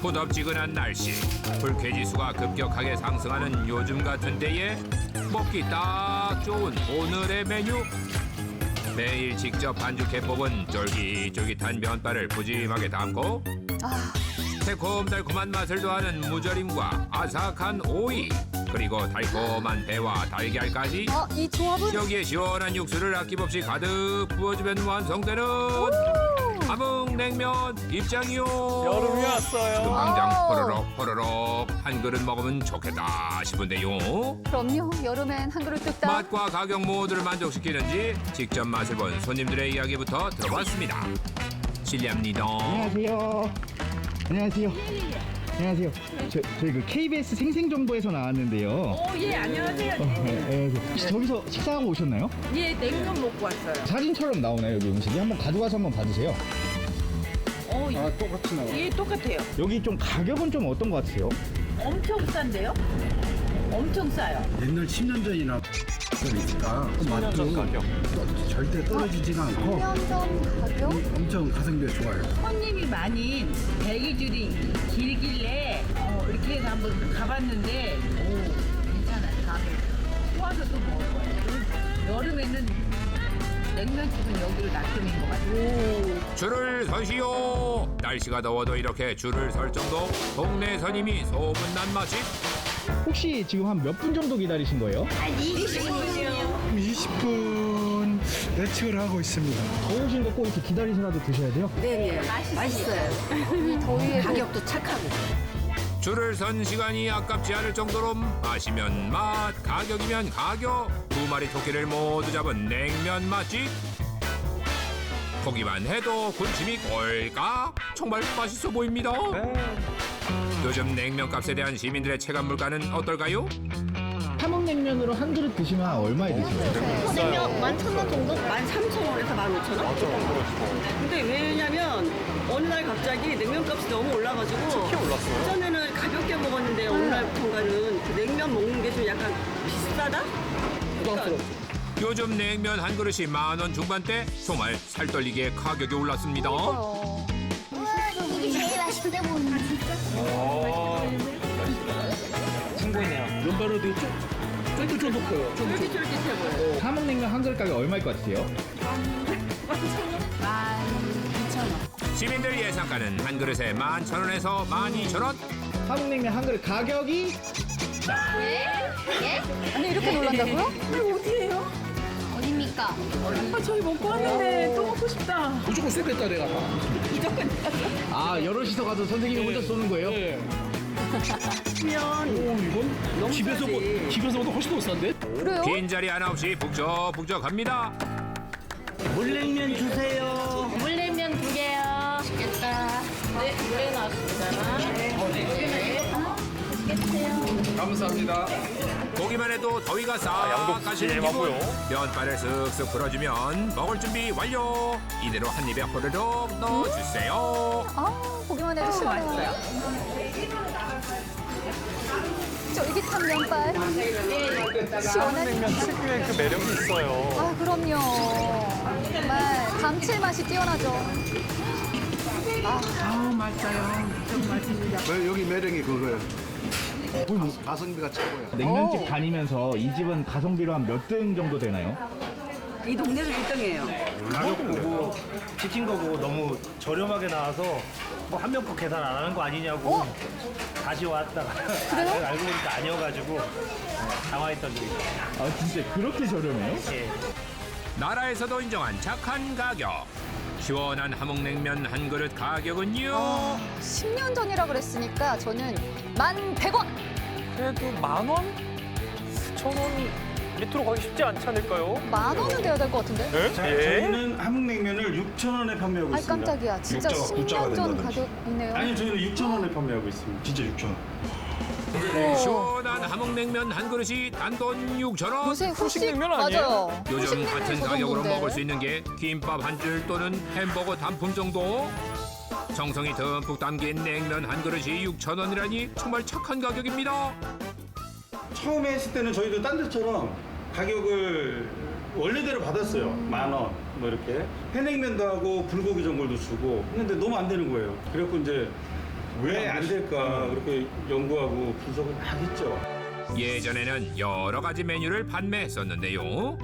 후덥지근한 날씨, 불쾌지수가 급격하게 상승하는 요즘 같은 때에 먹기 딱 좋은 오늘의 메뉴. 매일 직접 반죽해 뽑은 쫄깃쫄깃한 면발을 푸짐하게 담고 아, 새콤달콤한 맛을 더하는 무절임과 아삭한 오이 그리고 달콤한 배와 달걀까지 아, 이 조합은 여기에 시원한 육수를 아낌없이 가득 부어주면 완성되는 함흥냉면 입장이요. 여름이 왔어요. 지금 당장 오. 호로록 호로록 한 그릇 먹으면 좋겠다 싶은데요. 그럼요. 여름엔 한 그릇 뚝딱. 맛과 가격 모두를 만족시키는지 직접 맛을 본 손님들의 이야기부터 들어봤습니다. 실례합니다. 안녕하세요. 안녕하세요. 안녕하세요. 저, 저희 그 KBS 생생정보에서 나왔는데요. 오, 예, 안녕하세요. 어, 네, 네, 혹시 저기서 식사하고 오셨나요? 예, 냉면 먹고 왔어요. 사진처럼 나오나요, 여기 음식이? 한번 가져가서 한번 봐주세요. 어, 아, 똑같이 나와요. 예, 똑같아요. 여기 좀 가격은 좀 어떤 것 같으세요? 엄청 싼데요? 엄청 싸요. 옛날 10년 전이나 그러니까 맛도 또 절대 떨어지지가 않고 1년 전 가격? 엄청 가성비가 좋아요. 손님이 많이 대기줄이 길길래 어, 이렇게 해서 한번 가봤는데 오, 괜찮아요. 다음에 모아서 또 먹을 거예요. 여름에는 냉면집은 여기를 납품인 것 같아요. 줄을 서시오. 날씨가 더워도 이렇게 줄을 설 정도 동네 선임이 소문난 맛집. 혹시 지금 한 몇 분 정도 기다리신 거예요? 20분 예측을 하고 있습니다. 더우신 거 꼭 이렇게 기다리서라도 드셔야 돼요? 네네 맛있어요. 이 더위에도 가격도 착하고. 줄을 선 시간이 아깝지 않을 정도로 마시면 맛, 가격이면 가격. 두 마리 토끼를 모두 잡은 냉면 맛집. 보기만 해도 군침이 꼴까? 정말 맛있어 보입니다. 요즘 냉면 값에 대한 시민들의 체감 물가는 어떨까요? 함흥냉면으로 한 그릇 드시면 얼마에 드세요? 냉면 11,000원 정도? 13,000원에서 15,000원? 근데 왜냐면 어느 날 갑자기 냉면 값이 너무 올라가지고 올랐어요? 예전에는 가볍게 먹었는데 어느 날부터인가는 그 냉면 먹는 게 좀 약간 비싸다? 그러니까 요즘 냉면 한 그릇이 만 원 중반대 정말 살떨리게 가격이 올랐습니다. 어, 보이는 면발은 되게 쫀- 쫀득쫀득해요. 쫄깃쫄깃해 보여요. 함흥냉면 한 그릇 가격 얼마일 것 같으세요? 시민들 예상가는 한 그릇에 만천 원에서 만 이천 원. 함흥냉면 한 그릇 가격이 아니 이렇게 놀란다고요? 어 딥니까? 아, 저희 먹고 왔는데 또 먹고 싶다. 무조건 쏘겠다 내가. 아 여럿이서 가서 선생님이 혼자 쏘는 거예요? 네. 오 이건 집에서 뭐, 집에서 보다 훨씬 더 싼데? 그래요? 빈 자리 하나 없이 북적북적 합니다. 물냉면 주세요. 물냉면 두 개요. 맛있겠다. 네, 물냉 나왔습니다. 감사합니다. 보기만 해도 더위가 싹 양도 가시는 기분. 푸짐하고요. 면발을 쓱쓱 풀어주면 먹을 준비 완료. 이대로 한 입에 호로록 넣어주세요. 아, 보기만 해도 싫어요. 쫄깃한 면발. 시원한 냉면 특유의 그 매력이 있어요. 아, 그럼요. 정말 감칠맛이 뛰어나죠. 왜 여기 매력이 그거예요. 가성비가 최고야. 냉면집 다니면서 이 집은 가성비로 한 몇 등 정도 되나요? 이 동네에서 1등이에요. 가격 보고 시킨 거 보고 너무 저렴하게 나와서 뭐 한 명거 계산 안 하는 거 아니냐고 어? 다시 왔다가 알고 보니까 아니어가지고 네, 당황했던 적이 있어요. 아 진짜 그렇게 저렴해요? 예. 나라에서도 인정한 착한 가격. 시원한 함흥냉면 한 그릇 가격은요. 아, 10년 전이라 그랬으니까 저는 만 100원. 그래도 만 원? 천 원 밑으로 가기 쉽지 않지 않을까요? 만 원은 돼야 될 것 같은데? 네? 자, 예. 저희는 함흥냉면을 6,000원에 판매하고 아이 있습니다. 깜짝이야. 진짜 육자가 10년 전 된다든지. 가격이네요. 아니요, 저희는 6,000원에 판매하고 있습니다. 진짜 6,000원. 어, 시원한 함흥냉면 한 그릇이 단돈 6천 원. 요새 후식 냉면 아니에요? 맞아요. 요즘 후식 같은 저 가격으로 정도인데. 먹을 수 있는 게 김밥 한 줄 또는 햄버거 단품 정도. 정성이 듬뿍 담긴 냉면 한 그릇이 6천 원이라니 정말 착한 가격입니다. 처음에 했을 때는 저희도 딴 데처럼 가격을 원래대로 받았어요. 만 원, 뭐 이렇게. 회냉면도 하고 불고기 전골도 주고 했는데 너무 안 되는 거예요. 그래갖고 이제 왜 안 될까 그렇게 연구하고 분석을 막 했죠. 예전에는 여러 가지 메뉴를 판매했었는데요.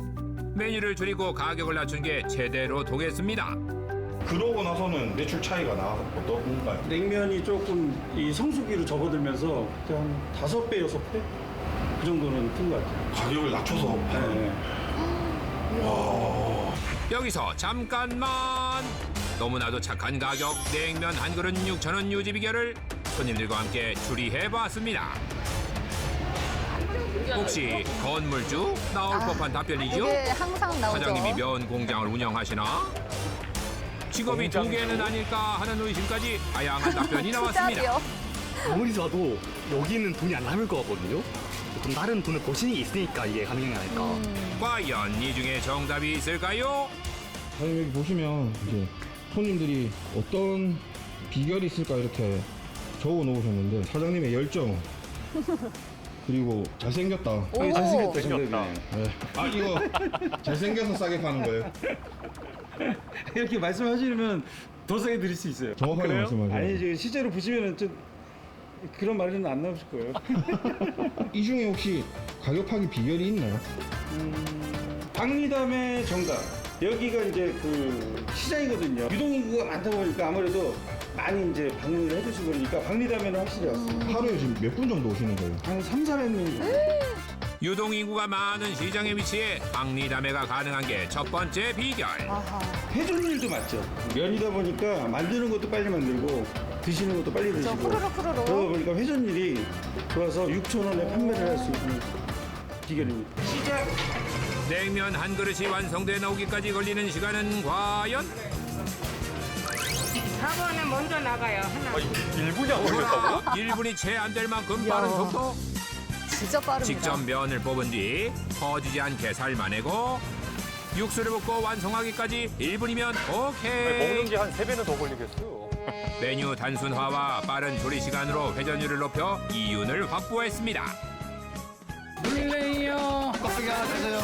메뉴를 줄이고 가격을 낮춘 게 제대로 통했습니다. 그러고 나서는 매출 차이가 나 어떤가요? 냉면이 조금 이 성수기로 접어들면서 한 다섯 배 여섯 배 그 정도는 큰 것 같아요. 가격을 낮춰서 네. 여기서 잠깐만 너무나도 착한 가격 냉면 한 그릇 6천 원 유지 비결을 손님들과 함께 추리해봤습니다 혹시 건물주 나올 법한 답변이죠? 이게 항상 나오죠. 사장님이 면 공장을 운영하시나? 직업이 두. 개는 아닐까 하는 의심까지 다양한 답변이 나왔습니다. 아무리 봐도 여기는 돈이 안 남을 것 같거든요. 그럼 다른 돈을 버신이 있으니까 이게 가능한 게 아닐까. 과연 이 중에 정답이 있을까요? 사장님 여기 보시면 이제 손님들이 어떤 비결이 있을까 이렇게 적어 놓으셨는데 사장님의 열정 그리고 잘생겼다 오. 잘생겼다 생겼다. 정답이네요. 네. 아 이거 잘생겨서 싸게 파는 거예요 이렇게 말씀하시면 더 싸게 드릴 수 있어요. 정확하게 그래요? 말씀하세요 아니 지금 실제로 보시면은 좀 그런 말은 안 나오실 거예요. 이 중에 혹시 가격하기 비결이 있나요? 박리담의 정답. 여기가 이제 그 시장이거든요. 유동인구가 많다 보니까 아무래도 많이 이제 방문을 해주시고 그러니까 박리담에는 확실히 왔어요. 하루에 지금 몇 분 정도 오시는 거예요? 한 3, 400명. 유동인구가 많은 시장에 위치해 박리담회가 가능한 게 첫 번째 비결 아하. 해줄 일도 많죠. 면이다 보니까 만드는 것도 빨리 만들고 드시는 것도 빨리 저 드시고. 후루룩 그러다 후루룩. 보니까 회전율이 좋아서 6천 원에 판매를 할 수 있는 비결입니다. 시작. 냉면 한 그릇이 완성돼 나오기까지 걸리는 시간은 과연 4번에 먼저 나가요. 하나. 아, 1분이 안 걸렸다고요? 1분이 채 안 될 만큼 빠른. 속도 진짜 빠릅니다. 직접 면을 뽑은 뒤 퍼지지 않게 삶아내고 육수를 붓고 완성하기까지 1분이면 아니, 오케이 먹는 게 한 세배는더 걸리겠어요. 메뉴 단순화와 빠른 조리 시간으로 회전율을 높여 이윤을 확보했습니다 껍데기 하나 주세요.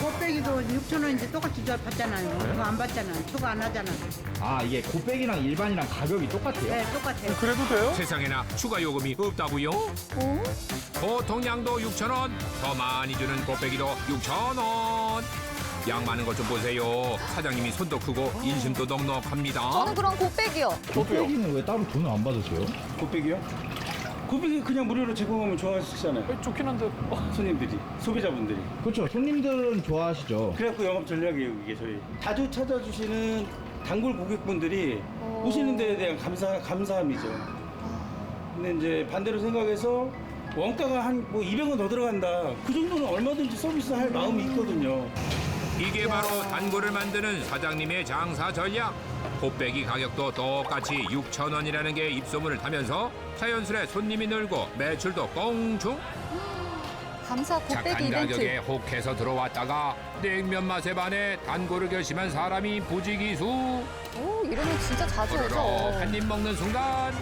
곱빼기도 6천 원인데 똑같이 저 받잖아요. 그거 안 받잖아요. 추가 안 하잖아. 아 이게 곱빼기랑 일반이랑 가격이 똑같아요? 네, 똑같아요. 그래도 돼요? 세상에나 추가 요금이 없다고요? 오? 보통 양도 6,000원, 더 많이 주는 곱빼기도 6,000원. 양 많은 것 좀 보세요. 사장님이 손도 크고 인심도 넉넉합니다. 저는 그럼 곱빼기요. 곱빼기는 왜 따로 돈을 안 받으세요? 곱빼기요? 곱빼기 그냥 무료로 제공하면 좋아하시잖아요. 아니, 좋긴 한데 어, 손님들이, 소비자분들이. 그렇죠 손님들은 좋아하시죠 그래갖고 영업 전략이에요, 이게 저희. 자주 찾아주시는 단골 고객분들이 어. 오시는 데에 대한 감사, 감사함이죠. 근데 이제 반대로 생각해서 원가가 한 뭐 200원 더 들어간다. 그 정도는 얼마든지 서비스 할 마음이 있거든요. 이게 바로 단골을 만드는 사장님의 장사 전략. 곱빼기 가격도 똑같이 6,000원이라는 게 입소문을 타면서 자연스레 손님이 늘고 매출도 꽁충. 감사 곱빼기 착한 이벤트. 가격에 혹해서 들어왔다가 냉면 맛에 반해 단골을 결심한 사람이 부지기수. 오, 이러면 진짜 자주 호로록 오죠. 한입 먹는 순간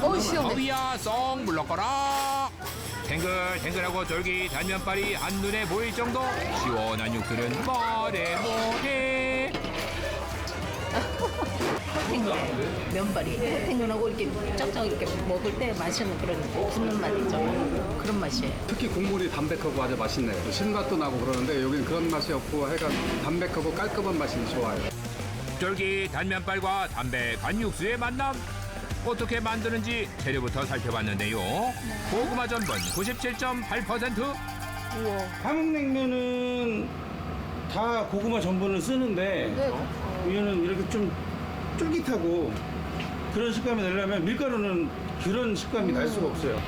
어우, 시원해. 어위야 쏙 물러거라 탱글탱글하고 쫄깃한 면발이 한눈에 보일 정도 시원한 육수는 뭐래 뭐래 면발이 탱글하고 이렇게 쩍쩍 이렇게 먹을 때 마시는 그런 붙는 맛이죠. 그런 맛이에요. 특히 국물이 담백하고 아주 맛있네요. 신맛도 나고 그러는데 여기는 그런 맛이 없고 해가 담백하고 깔끔한 맛이 좋아요. 쫄깃한 면발과 담백한 육수의 만남 어떻게 만드는지 재료부터 살펴봤는데요 고구마 전분 97.8% 함흥냉면은 다 고구마 전분을 쓰는데 네. 이거는 이렇게 좀 쫄깃하고 그런 식감이 내려면 밀가루는 그런 식감이 날 수가 없어요.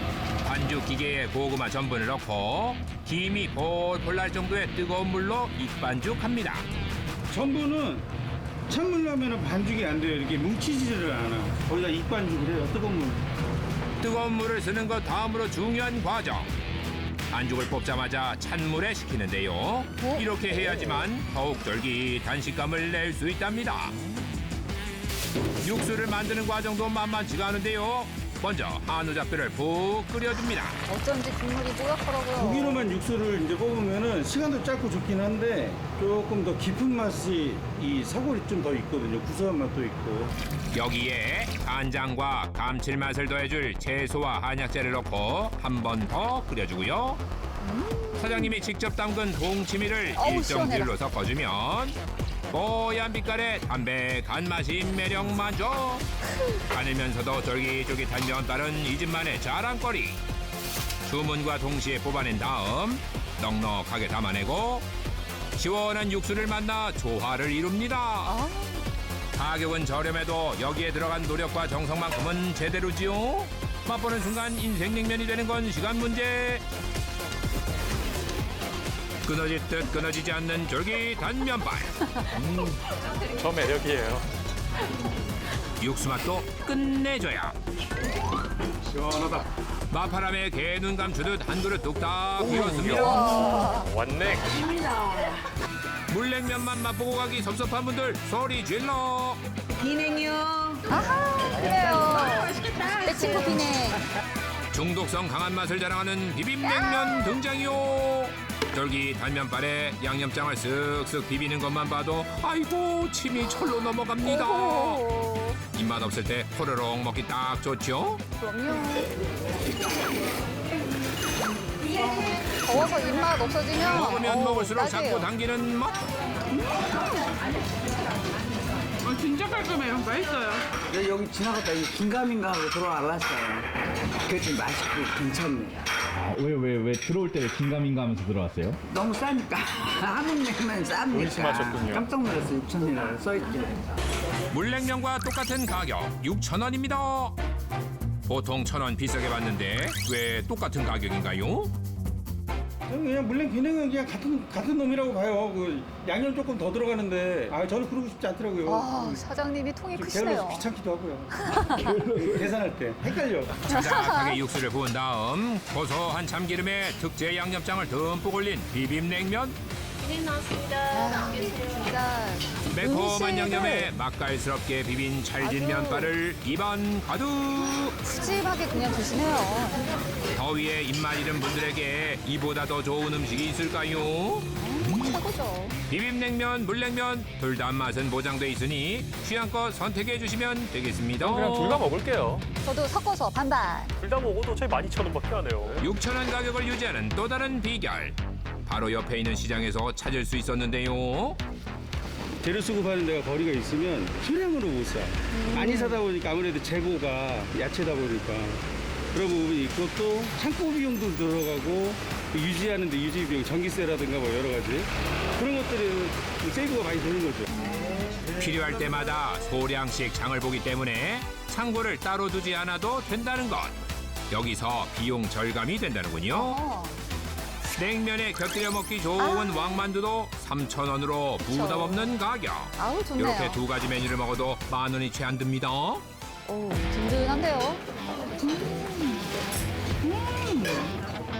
반죽 기계에 고구마 전분을 넣고 김이 폴폴 날 정도의 뜨거운 물로 익반죽합니다 전분은 찬물 넣으면 반죽이 안 돼요. 이렇게 뭉치지를 않아. 거기다 익반죽을 해요. 뜨거운 물. 뜨거운 물을 쓰는 것 다음으로 중요한 과정. 반죽을 뽑자마자 찬물에 식히는데요. 이렇게 해야지만 더욱 쫄깃한 식감을 낼 수 있답니다. 육수를 만드는 과정도 만만치가 않은데요. 먼저 한우 잡뼈를 푹 끓여줍니다. 어쩐지 국물이 뽀얗더라고요. 고기로만 육수를 이제 뽑으면은 시간도 짧고 좋긴 한데 조금 더 깊은 맛이 이 사골이 좀 더 있거든요. 구수한 맛도 있고. 여기에 간장과 감칠맛을 더해줄 채소와 한약재를 넣고 한 번 더 끓여주고요. 사장님이 직접 담근 동치미를 어우, 시원해라. 1.1로 섞어주면 뽀얀 빛깔의 담백한 맛이 매력 만족. 가늘면서도 쫄깃쫄깃한 면발은 이 집만의 자랑거리. 주문과 동시에 뽑아낸 다음 넉넉하게 담아내고 시원한 육수를 만나 조화를 이룹니다. 아, 가격은 저렴해도 여기에 들어간 노력과 정성만큼은 제대로지요. 맛보는 순간 인생 냉면이 되는 건 시간 문제. 끊어질 듯 끊어지지 않는 쫄깃한 면발. 저 매력이에요. 육수 맛도 끝내줘야. 시원하다. 마파람에 개눈 감추듯 한 그릇 뚝딱 비웠습니다. 완냉. 물냉면만 맛보고 가기 섭섭한 분들 소리 질러. 아하, 그래요. 내 친구 비네. 중독성 강한 맛을 자랑하는 비빔냉면 등장이요. 쫄깃한 면발에 양념장을 쓱쓱 비비는 것만 봐도 아이고 침이 철로 넘어갑니다. 입맛 없을 때 호로록 먹기 딱 좋죠. 그럼요. 더워서 입맛 없어지면 먹으면 어우, 먹을수록. 자꾸 당기는 맛. 진짜 깔끔해요. 맛있어요. 여기 지나갔다 이 긴가민가 하고 들어와봤어요. 그게 좀 맛있고 괜찮네요. 아, 왜, 왜, 왜 들어올 때 왜 긴가민가 하면서 들어왔어요? 너무 싸니까 한국 냉면 쌉니까? 의심하셨군요. 깜짝 놀랐어요. 6천이라고 써있길래. 물냉면과 똑같은 가격 6,000원입니다. 보통 1,000원 비싸게 받는데 왜 똑같은 가격인가요? 그냥 물냉 비냉은 그냥 같은 같은 놈이라고 봐요. 그 양념 조금 더 들어가는데 아 저는 그러고 싶지 않더라고요. 아, 사장님이 통이 좀 크시네요. 게을러서 귀찮기도 하고요. 계산할 때 헷갈려. 자작하게 육수를 부은 다음 고소한 참기름에 특제 양념장을 듬뿍 올린 비빔냉면 아, 진짜 매콤한 음식을 양념에 맛깔스럽게 비빈 찰진 아주- 면발을 입안 가득 푸짐하게 그냥 드시네요. 더위에 입맛 잃은 분들에게 이보다 더 좋은 음식이 있을까요? 최고죠. 비빔냉면, 물냉면 둘 다 맛은 보장돼 있으니 취향껏 선택해 주시면 되겠습니다. 그냥 둘 다 먹을게요. 저도 섞어서 반반. 둘 다 먹어도 저희 12,000원밖에 안 해요. 6,000원 가격을 유지하는 또 다른 비결. 바로 옆에 있는 시장에서 찾을 수 있었는데요. 재료 쓰고 파는 데가 거리가 있으면 소량으로 못 사. 많이 사다 보니까 아무래도 재고가 야채다 보니까 그런 부분이 있고 또 창고 비용도 들어가고 그 유지하는데 유지 비용, 전기세라든가 뭐 여러 가지 그런 것들이 세이브가 많이 되는 거죠. 필요할 때마다 소량씩 장을 보기 때문에 창고를 따로 두지 않아도 된다는 것. 여기서 비용 절감이 된다는군요. 어, 냉면에 곁들여 먹기 좋은 왕만두도 3,000원으로 부담 없는 가격. 아우 좋네요. 이렇게 두 가지 메뉴를 먹어도 만 원이 채 안 듭니다. 오, 든든한데요.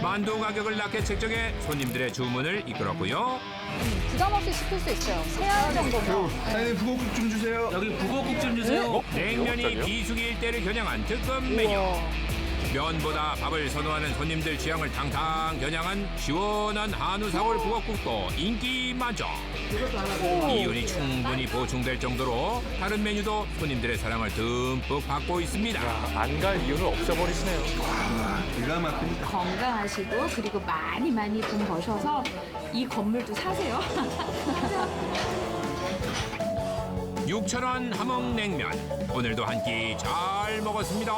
만두 가격을 낮게 책정해 손님들의 주문을 이끌었고요. 부담 없이 시킬 수 있어요. 세알 정도면. 사장님 북어국 좀 주세요. 여기 북어국 좀 주세요. 냉면이 갑자기요? 비수기 일대를 겨냥한 특급 메뉴. 면보다 밥을 선호하는 손님들 취향을 탕탕 겨냥한 시원한 한우 사골 북엇국도 인기 만점. 이윤이 충분히 보충될 정도로 다른 메뉴도 손님들의 사랑을 듬뿍 받고 있습니다. 안 갈 이유를 없애버리시네요. 기가 막힙니다. 건강하시고 그리고 많이 많이 돈 버셔서 이 건물도 사세요. 6,000원 함흥냉면 오늘도 한 끼 잘 먹었습니다.